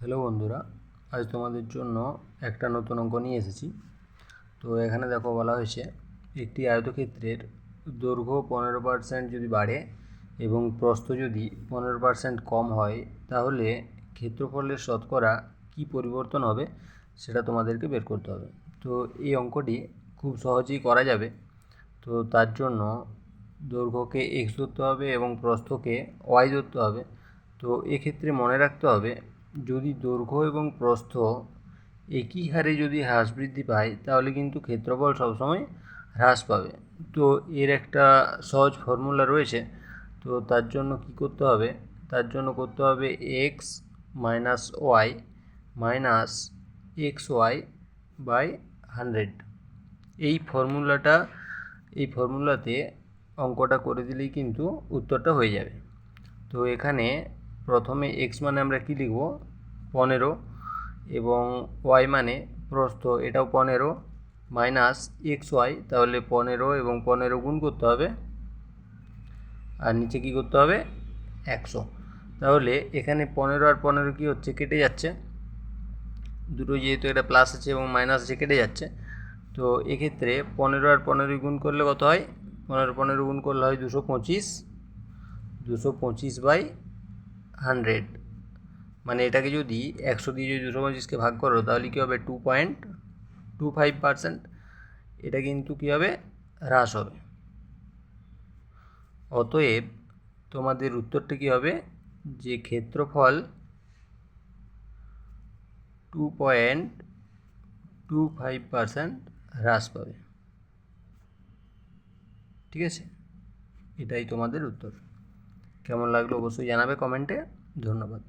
Hello বন্ধুরা, আজ তোমাদের জন্য একটা নতুন অঙ্ক নিয়ে এসেছি। তো এখানে দেখো বলা হয়েছে, একটি আয়তক্ষেত্রের দৈর্ঘ্য পনেরো পার্সেন্ট যদি বাড়ে এবং প্রস্থ যদি পনেরো পার্সেন্ট কম হয়, তাহলে ক্ষেত্রফলের শতকরা কী পরিবর্তন হবে সেটা তোমাদেরকে বের করতে হবে। তো এই অঙ্কটি খুব সহজেই করা যাবে। তো তার জন্য দৈর্ঘ্যকে এক্স ধরতে হবে এবং প্রস্থকে ওয়াই ধরতে হবে। তো এক্ষেত্রে মনে রাখতে হবে যদি দৈর্ঘ্য এবং প্রস্থ একই হারে যদি হ্রাস বৃদ্ধি পায়, তাহলে কিন্তু ক্ষেত্রফল সবসময় হ্রাস পাবে। তো এর একটা সহজ ফর্মুলা রয়েছে। তো তার জন্য কি করতে হবে? তার জন্য করতে হবে X minus Y minus X Y by hundred এই ফর্মুলাটা, এই ফর্মুলাতে অঙ্কটা করে দিলেই কিন্তু উত্তরটা হয়ে যাবে। তো এখানে প্রথমে এক্স মানে আমরা কী লিখব? পনেরো। এবং ওয়াই মানে প্রস্থ, এটাও পনেরো মাইনাস এক্স ওয়াই তাহলে পনেরো এবং পনেরো গুণ করতে হবে। আর নিচে কী করতে হবে? একশো। তাহলে এখানে পনেরো আর পনেরো কী হচ্ছে? কেটে যাচ্ছে। দুটো যেহেতু এটা প্লাস আছে এবং মাইনাস আছে, কেটে যাচ্ছে। তো এক্ষেত্রে পনেরো আর পনেরো গুণ করলে কত হয়? পনেরো পনেরো গুণ করলে হয় দুশো পঁচিশ। দুশো পঁচিশ বাই হান্ড্রেড। মানে এটাকে যদি একশো দিয়ে যদি দুশো পঁচিশকে ভাগ করো, তাহলে কী হবে? Two point two five percent. এটা কিন্তু কী হবে? হ্রাস হবে। অতএব তোমাদের উত্তরটা কী হবে? যে ক্ষেত্রফল two point two five percent হ্রাস পাবে। ঠিক আছে? এটাই তোমাদের উত্তর। কেমন লাগল অবশ্যই জানাবে কমেন্টে। ধন্যবাদ।